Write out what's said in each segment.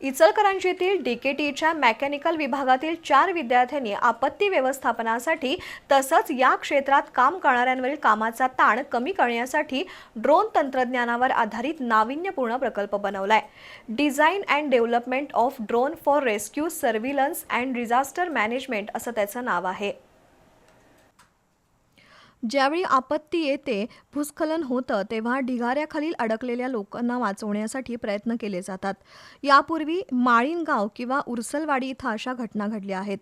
इचलकरंजीतील डीकेटीच्या mechanical विभागातील चार विद्यार्थ्यांनी आपत्ती व्यवस्थापनासाठी तसंच या क्षेत्रात काम करणाऱ्यांवरील कामाचा ताण कमी करण्यासाठी ड्रोन तंत्रज्ञानावर आधारित नाविन्यपूर्ण प्रकल्प बनवलाय. Design and development of drone for rescue surveillance and disaster management असं त्याचं नाव आहे. ज्यावेळी आपत्ती येते भूस्खलन होतं तेव्हा ढिगाऱ्याखालील अडकलेल्या लोकांना वाचवण्यासाठी प्रयत्न केले जातात. यापूर्वी माळीनगाव किंवा उरसलवाडी इथं अशा घटना घडल्या आहेत.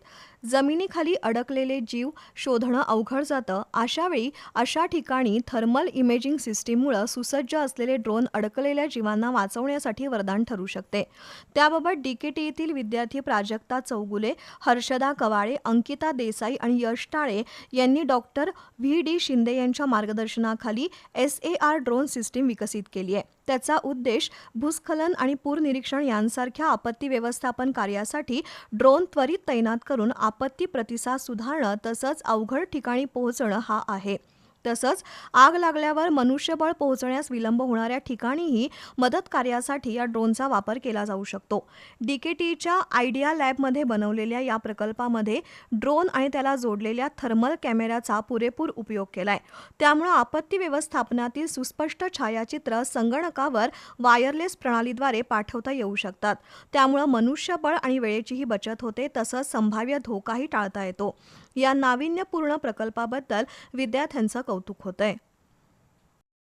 जमिनीखाली अडकलेले जीव शोधणं अवघड जातं. अशावेळी अशा ठिकाणी थर्मल इमेजिंग सिस्टीममुळं सुसज्ज असलेले ड्रोन अडकलेल्या जीवांना वाचवण्यासाठी वरदान ठरू शकते. त्याबाबत डीकेटी येथील विद्यार्थी प्राजक्ता चौगुले हर्षदा कवाळे अंकिता देसाई आणि यश टाळे यांनी डॉक्टर व्ही. डी शिंदे यांच्या मार्गदर्शनाखाली S A R drone system विकसित केली आहे. त्याचा उद्देश भूस्खलन आणि पूर निरीक्षण यांसारख्या आपत्ती व्यवस्थापन कार्यासाठी ड्रोन त्वरित तैनात करून आपत्ती प्रतिसाद सुधारणं तसंच अवघड ठिकाणी पोहोचणं हा आहे. तसंच आग लागल्यावर मनुष्यबळ पोहोचण्यास विलंब होणाऱ्या ठिकाणीही मदत कार्यासाठी या ड्रोनचा वापर केला जाऊ शकतो. डीकेटीच्या आयडिया लॅबमध्ये बनवलेल्या या प्रकल्पामध्ये ड्रोन आणि त्याला जोडलेल्या थर्मल कॅमेऱ्याचा पुरेपूर उपयोग केलाय. त्यामुळे आपत्ती व्यवस्थापनातील सुस्पष्ट छायाचित्र संगणकावर वायरलेस प्रणालीद्वारे पाठवता येऊ शकतात. त्यामुळं मनुष्यबळ आणि वेळेचीही बचत होते तसंच संभाव्य धोकाही टाळता येतो. या नाविन्यपूर्ण प्रकल्पाबद्दल विद्यार्थ्यांचं कौतुक होतंय.